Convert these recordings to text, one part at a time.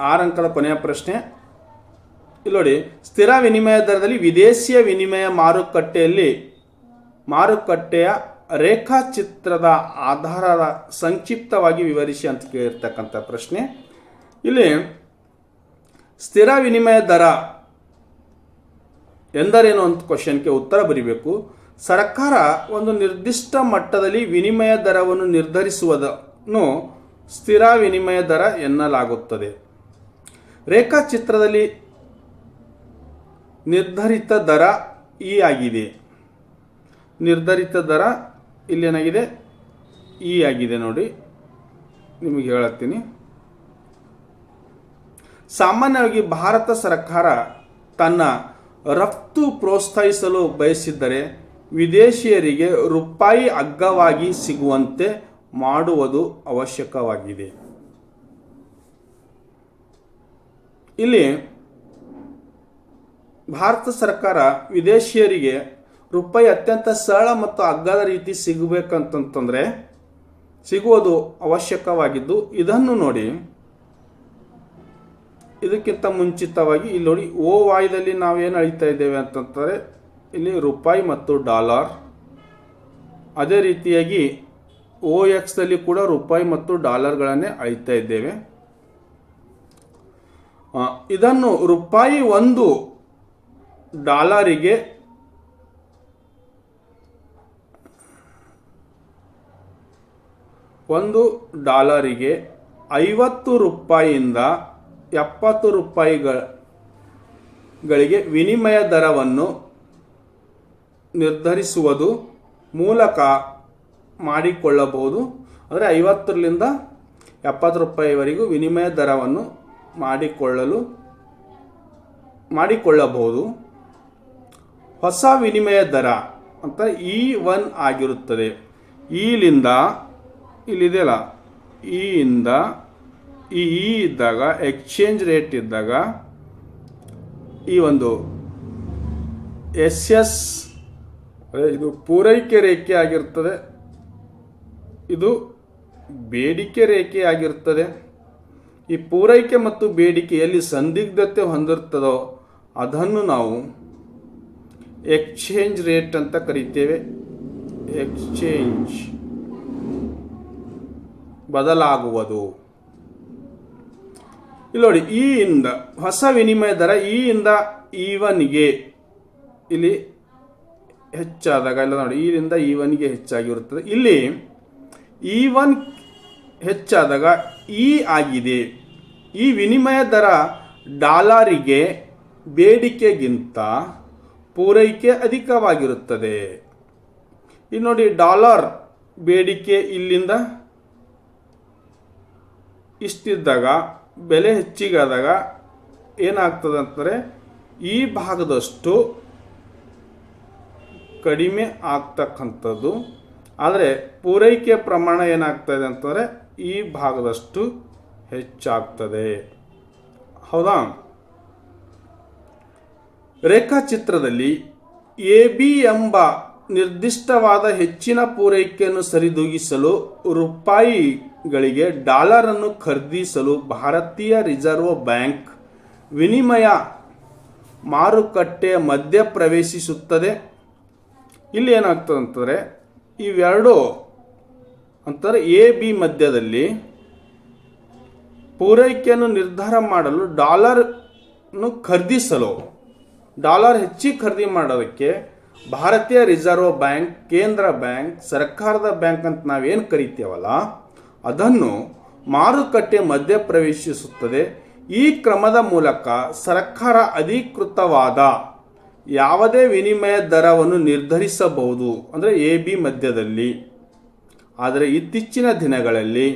ಆರು ಅಂಕದ ಕೊನೆಯ ಪ್ರಶ್ನೆ. ಇಲ್ಲಿ ನೋಡಿ, ಸ್ಥಿರ ವಿನಿಮಯ ದರದಲ್ಲಿ ವಿದೇಶಿಯ ವಿನಿಮಯ ಮಾರುಕಟ್ಟೆಯಲ್ಲಿ ಮಾರುಕಟ್ಟೆಯ ರೇಖಾಚಿತ್ರದ ಆಧಾರದ ಸಂಕ್ಷಿಪ್ತವಾಗಿ ವಿವರಿಸಿ ಅಂತ ಕೇಳಿರ್ತಕ್ಕಂಥ ಪ್ರಶ್ನೆ. ಇಲ್ಲಿ, ಸ್ಥಿರ ವಿನಿಮಯ ದರ ಎಂದರೇನು ಅಂತ ಕ್ವಶನ್ಗೆ ಉತ್ತರ ಬರಿಬೇಕು. ಸರ್ಕಾರ ಒಂದು ನಿರ್ದಿಷ್ಟ ಮಟ್ಟದಲ್ಲಿ ವಿನಿಮಯ ದರವನ್ನು ನಿರ್ಧರಿಸುವುದನ್ನು ಸ್ಥಿರ ವಿನಿಮಯ ದರ ಎನ್ನಲಾಗುತ್ತದೆ. ರೇಖಾಚಿತ್ರದಲ್ಲಿ ನಿರ್ಧರಿತ ದರ ಇ ಆಗಿದೆ. ನಿರ್ಧರಿತ ದರ ಇಲ್ಲಿ ಏನಾಗಿದೆ ಇ ಆಗಿದೆ ನೋಡಿ. ನಿಮಗೆ ಹೇಳತ್ತೀನಿ. ಸಾಮಾನ್ಯವಾಗಿ ಭಾರತ ಸರ್ಕಾರ ತನ್ನ ರಫ್ತು ಪ್ರೋತ್ಸಾಹಿಸಲು ಬಯಸಿದ್ದರೆ ವಿದೇಶಿಯರಿಗೆ ರೂಪಾಯಿ ಅಗ್ಗವಾಗಿ ಸಿಗುವಂತೆ ಮಾಡುವುದು ಅವಶ್ಯಕವಾಗಿದೆ. ಇಲ್ಲಿ ಭಾರತ ಸರ್ಕಾರ ವಿದೇಶಿಯರಿಗೆ ರೂಪಾಯಿ ಅತ್ಯಂತ ಸರಳ ಮತ್ತು ಅಗ್ಗದ ರೀತಿ ಸಿಗಬೇಕಂತಂತಂದರೆ ಸಿಗುವುದು ಅವಶ್ಯಕವಾಗಿದ್ದು, ಇದನ್ನು ನೋಡಿ. ಇದಕ್ಕಿಂತ ಮುಂಚಿತವಾಗಿ ಇಲ್ಲಿ ನೋಡಿ, ಓ ವಾಯುದಲ್ಲಿ ನಾವೇನು ಅಳಿತಾ ಇದ್ದೇವೆ ಅಂತಂದರೆ ಇಲ್ಲಿ ರೂಪಾಯಿ ಮತ್ತು ಡಾಲರ್. ಅದೇ ರೀತಿಯಾಗಿ, ಓ ಎಕ್ಸ್ದಲ್ಲಿ ಕೂಡ ರೂಪಾಯಿ ಮತ್ತು ಡಾಲರ್ಗಳನ್ನೇ ಅಳಿತಾ ಇದ್ದೇವೆ. ಇದನ್ನು ರೂಪಾಯಿ ಒಂದು ಡಾಲರಿಗೆ ಒಂದು ಡಾಲರಿಗೆ ಐವತ್ತು ರೂಪಾಯಿಯಿಂದ ಎಪ್ಪತ್ತು ರೂಪಾಯಿಗಳಿಗೆ ವಿನಿಮಯ ದರವನ್ನು ನಿರ್ಧರಿಸುವುದು ಮೂಲಕ ಮಾಡಿಕೊಳ್ಳಬಹುದು. ಅಂದರೆ ಐವತ್ತರಿಂದ ಎಪ್ಪತ್ತು ರೂಪಾಯಿವರೆಗೂ ವಿನಿಮಯ ದರವನ್ನು ಮಾಡಿಕೊಳ್ಳಲು, ಮಾಡಿಕೊಳ್ಳಬಹುದು. ಹೊಸ ವಿನಿಮಯ ದರ ಅಂತ ಇ ಒನ್ ಆಗಿರುತ್ತದೆ. ಇಲಿಂದ ಇಲ್ಲಿದೆಯಲ್ಲ ಈ ಇಂದ, ಈ ಇ ಇದ್ದಾಗ ಎಕ್ಸ್ಚೇಂಜ್ ರೇಟ್ ಇದ್ದಾಗ, ಈ ಒಂದು ಎಸ್ ಎಸ್ ಇದು ಪೂರೈಕೆ ರೇಖೆ ಆಗಿರ್ತದೆ ಇದು ಬೇಡಿಕೆ ರೇಖೆ ಆಗಿರ್ತದೆ ಈ ಪೂರೈಕೆ ಮತ್ತು ಬೇಡಿಕೆಯಲ್ಲಿ ಸಂದಿಗ್ಧತೆ ಹೊಂದಿರ್ತದೋ ಅದನ್ನು ನಾವು ಎಕ್ಸ್ಚೇಂಜ್ ರೇಟ್ ಅಂತ ಕರಿತೇವೆ. ಎಕ್ಸ್ಚೇಂಜ್ ಬದಲಾಗುವುದು. ಇಲ್ಲಿ ನೋಡಿ ಈ ಇಂದ ಹೊಸ ವಿನಿಮಯ ದರ ಈ ಇಂದ ಈವನ್ಗೆ ಇಲ್ಲಿ ಹೆಚ್ಚಾದಾಗ, ಇಲ್ಲ ನೋಡಿ ಈರಿಂದ ಈವನ್ಗೆ ಹೆಚ್ಚಾಗಿರುತ್ತದೆ. ಇಲ್ಲಿ ಈವನ್ ಹೆಚ್ಚಾದಾಗ ಈ ಆಗಿದೆ. ಈ ವಿನಿಮಯ ದರ ಡಾಲರಿಗೆ ಬೇಡಿಕೆಗಿಂತ ಪೂರೈಕೆ ಅಧಿಕವಾಗಿರುತ್ತದೆ. ಇಲ್ಲಿ ನೋಡಿ, ಡಾಲರ್ ಬೇಡಿಕೆ ಇಲ್ಲಿಂದ ಇಷ್ಟಿದ್ದಾಗ, ಬೆಲೆ ಹೆಚ್ಚಿಗಾದಾಗ ಏನಾಗ್ತದೆ ಅಂತಂದರೆ, ಈ ಭಾಗದಷ್ಟು ಕಡಿಮೆ ಆಗ್ತಕ್ಕಂಥದ್ದು. ಆದರೆ ಪೂರೈಕೆ ಪ್ರಮಾಣ ಏನಾಗ್ತಾಯಿದೆ ಅಂತಂದರೆ ಈ ಭಾಗದಷ್ಟು ಹೆಚ್ಚಾಗ್ತದೆ. ಹೌದಾ? ರೇಖಾಚಿತ್ರದಲ್ಲಿ ಎ ಬಿ ಎಂಬ ನಿರ್ದಿಷ್ಟವಾದ ಹೆಚ್ಚಿನ ಪೂರೈಕೆಯನ್ನು ಸರಿದೂಗಿಸಲು ರೂಪಾಯಿಗಳಿಗೆ ಡಾಲರ್ ಅನ್ನು ಖರೀದಿಸಲು ಭಾರತೀಯ ರಿಸರ್ವ್ ಬ್ಯಾಂಕ್ ವಿನಿಮಯ ಮಾರುಕಟ್ಟೆಯ ಮಧ್ಯ ಪ್ರವೇಶಿಸುತ್ತದೆ ಇಲ್ಲಿ ಏನಾಗ್ತದೆ ಅಂತಂದರೆ ಇವೆರಡು ಅಂತಾರೆ ಎ ಬಿ ಮಧ್ಯದಲ್ಲಿ ಪೂರೈಕೆಯನ್ನು ನಿರ್ಧಾರ ಮಾಡಲು ಡಾಲರ್ನು ಖರೀದಿಸಲು. ಡಾಲರ್ ಹೆಚ್ಚಿ ಖರೀದಿ ಮಾಡೋದಕ್ಕೆ ಭಾರತೀಯ ರಿಸರ್ವ್ ಬ್ಯಾಂಕ್, ಕೇಂದ್ರ ಬ್ಯಾಂಕ್, ಸರ್ಕಾರದ ಬ್ಯಾಂಕ್ ಅಂತ ನಾವೇನು ಕರಿತೀವಲ್ಲ, ಅದನ್ನು ಮಾರುಕಟ್ಟೆ ಮಧ್ಯ ಪ್ರವೇಶಿಸುತ್ತದೆ. ಈ ಕ್ರಮದ ಮೂಲಕ ಸರ್ಕಾರ ಅಧಿಕೃತವಾದ ಯಾವುದೇ ವಿನಿಮಯ ದರವನ್ನು ನಿರ್ಧರಿಸಬಹುದು. ಅಂದರೆ ಎ ಬಿ ಮಧ್ಯದಲ್ಲಿ. ಆದರೆ ಇತ್ತೀಚಿನ ದಿನಗಳಲ್ಲಿ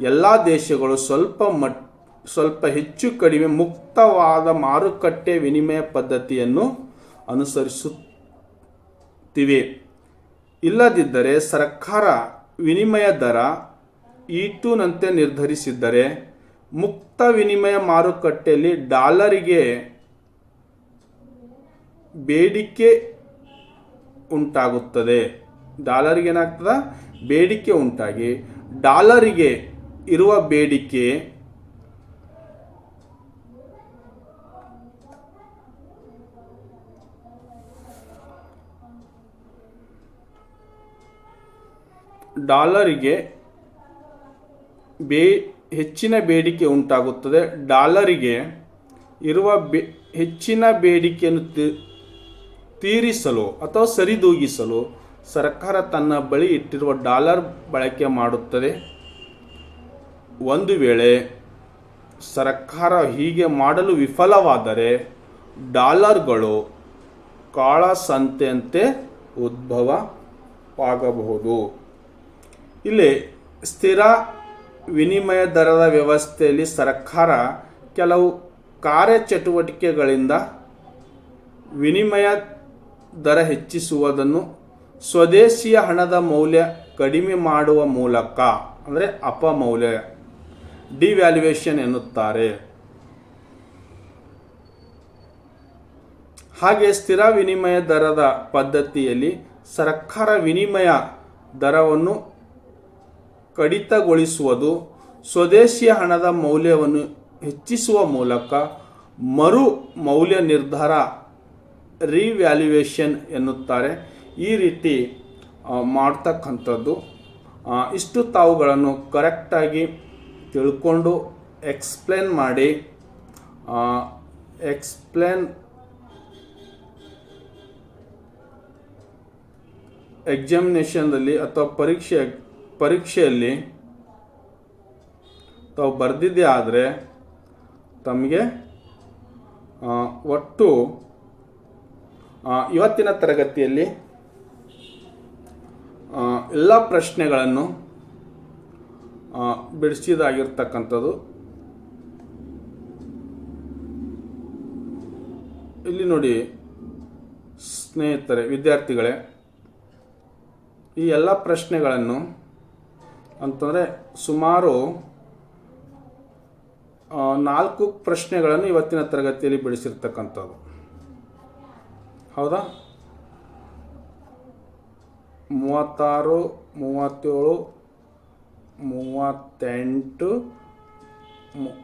ಎಲ್ಲ ದೇಶಗಳು ಸ್ವಲ್ಪ ಮಟ್, ಸ್ವಲ್ಪ ಹೆಚ್ಚು ಕಡಿಮೆ ಮುಕ್ತವಾದ ಮಾರುಕಟ್ಟೆ ವಿನಿಮಯ ಪದ್ಧತಿಯನ್ನು ಅನುಸರಿಸುತ್ತಿವೆ. ಇಲ್ಲದಿದ್ದರೆ ಸರ್ಕಾರ ವಿನಿಮಯ ದರ ಈಟುನಂತೆ ಟೂನಂತೆ ನಿರ್ಧರಿಸಿದ್ದರೆ ಮುಕ್ತ ವಿನಿಮಯ ಮಾರುಕಟ್ಟೆಯಲ್ಲಿ ಡಾಲರಿಗೆ ಬೇಡಿಕೆ ಉಂಟಾಗುತ್ತದೆ. ಡಾಲರ್ಗೆ ಏನಾಗ್ತದ? ಬೇಡಿಕೆ ಉಂಟಾಗಿ ಡಾಲರಿಗೆ ಇರುವ ಬೇಡಿಕೆ ಡಾಲರಿಗೆ ಬೇ ಹೆಚ್ಚಿನ ಬೇಡಿಕೆ ಉಂಟಾಗುತ್ತದೆ. ಡಾಲರಿಗೆ ಇರುವ ಬೆ ಹೆಚ್ಚಿನ ಬೇಡಿಕೆಯನ್ನು ತೀರಿಸಲು ಅಥವಾ ಸರಿದೂಗಿಸಲು ಸರ್ಕಾರ ತನ್ನ ಬಳಿ ಇಟ್ಟಿರುವ ಡಾಲರ್ ಬಳಕೆ ಮಾಡುತ್ತದೆ. ಒಂದು ವೇಳೆ ಸರ್ಕಾರ ಹೀಗೆ ಮಾಡಲು ವಿಫಲವಾದರೆ ಡಾಲರ್ಗಳು ಕಾಳಸಂತೆಯಂತೆ ಉದ್ಭವವಾಗಬಹುದು. ಇಲ್ಲಿ ಸ್ಥಿರ ವಿನಿಮಯ ದರದ ವ್ಯವಸ್ಥೆಯಲ್ಲಿ ಸರ್ಕಾರ ಕೆಲವು ಕಾರ್ಯಚಟುವಟಿಕೆಗಳಿಂದ ವಿನಿಮಯ ದರ ಹೆಚ್ಚಿಸುವುದನ್ನು ಸ್ವದೇಶಿಯ ಹಣದ ಮೌಲ್ಯ ಕಡಿಮೆ ಮಾಡುವ ಮೂಲಕ, ಅಂದರೆ ಅಪಮೌಲ್ಯ ಡಿವ್ಯಾಲ್ಯೂಯೇಷನ್ ಎನ್ನುತ್ತಾರೆ. ಹಾಗೆ ಸ್ಥಿರ ವಿನಿಮಯ ದರದ ಪದ್ಧತಿಯಲ್ಲಿ ಸರ್ಕಾರ ವಿನಿಮಯ ದರವನ್ನು ಕಡಿತಗೊಳಿಸುವುದು ಸ್ವದೇಶಿಯ ಹಣದ ಮೌಲ್ಯವನ್ನು ಹೆಚ್ಚಿಸುವ ಮೂಲಕ ಮರು ಮೌಲ್ಯ ನಿರ್ಧಾರ ರಿವ್ಯಾಲ್ಯೂಯೇಷನ್ ಎನ್ನುತ್ತಾರೆ. ಈ ರೀತಿ ಮಾಡ್ತಕ್ಕಂಥದ್ದು ಇಷ್ಟು ತಾವುಗಳನ್ನು ಕರೆಕ್ಟಾಗಿ ತಿಳ್ಕೊಂಡು ಎಕ್ಸ್ಪ್ಲೇನ್ ಮಾಡಿ ಎಕ್ಸ್ಪ್ಲೇನ್ ಎಕ್ಸಾಮಿನೇಷನ್ದಲ್ಲಿ ಅಥವಾ ಪರೀಕ್ಷೆ, ಪರೀಕ್ಷೆಯಲ್ಲಿ ತಾವು ಬರೆದಿದ್ದೇ ಆದರೆ ತಮಗೆ ಒಟ್ಟು ಇವತ್ತಿನ ತರಗತಿಯಲ್ಲಿ ಎಲ್ಲ ಪ್ರಶ್ನೆಗಳನ್ನು ಬಿಡಿಸಿದಾಗಿರ್ತಕ್ಕಂಥದ್ದು. ಇಲ್ಲಿ ನೋಡಿ, ಸ್ನೇಹಿತರೆ, ವಿದ್ಯಾರ್ಥಿಗಳೇ, ಈ ಎಲ್ಲ ಪ್ರಶ್ನೆಗಳನ್ನು ಅಂತಂದರೆ ಸುಮಾರು ನಾಲ್ಕು ಪ್ರಶ್ನೆಗಳನ್ನು ಇವತ್ತಿನ ತರಗತಿಯಲ್ಲಿ ಬಿಡಿಸಿರ್ತಕ್ಕಂಥದ್ದು. ಹೌದಾ? ಮೂವತ್ತಾರು ಮೂವತ್ತೇಳು ಮೂವತ್ತೆಂಟು ಮು-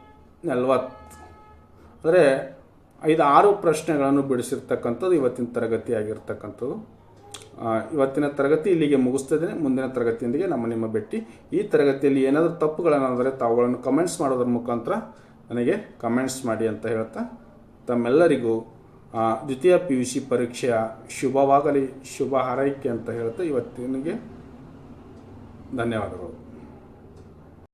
ನಲವತ್ತು. ಅಂದರೆ ಐದು ಆರು ಪ್ರಶ್ನೆಗಳನ್ನು ಬಿಡಿಸಿರ್ತಕ್ಕಂಥದ್ದು ಇವತ್ತಿನ ತರಗತಿ ಆಗಿರ್ತಕ್ಕಂಥದ್ದು ಆ, ಇವತ್ತಿನ ತರಗತಿ ಇಲ್ಲಿಗೆ ಮುಗಿಸ್ತದೆ ಮುಂದಿನ ತರಗತಿಯೊಂದಿಗೆ ನಮ್ಮ ನಿಮ್ಮ ಭೇಟಿ. ಈ ತರಗತಿಯಲ್ಲಿ ಏನಾದರೂ ತಪ್ಪುಗಳನ್ನಾದರೆ ತಾವುಗಳನ್ನು ಕಮೆಂಟ್ಸ್ ಮಾಡೋದ್ರ ಮುಖಾಂತರ ನನಗೆ ಕಮೆಂಟ್ಸ್ ಮಾಡಿ ಅಂತ ಹೇಳ್ತಾ ತಮ್ಮೆಲ್ಲರಿಗೂ ದ್ವಿತೀಯ ಪಿ ಯು ಸಿ ಪರೀಕ್ಷೆಯ ಶುಭವಾಗಲಿ ಶುಭ ಹಾರೈಕೆ ಅಂತ ಹೇಳ್ತಾ ಇವತ್ತಿನಿಗೆ ಧನ್ಯವಾದಗಳು.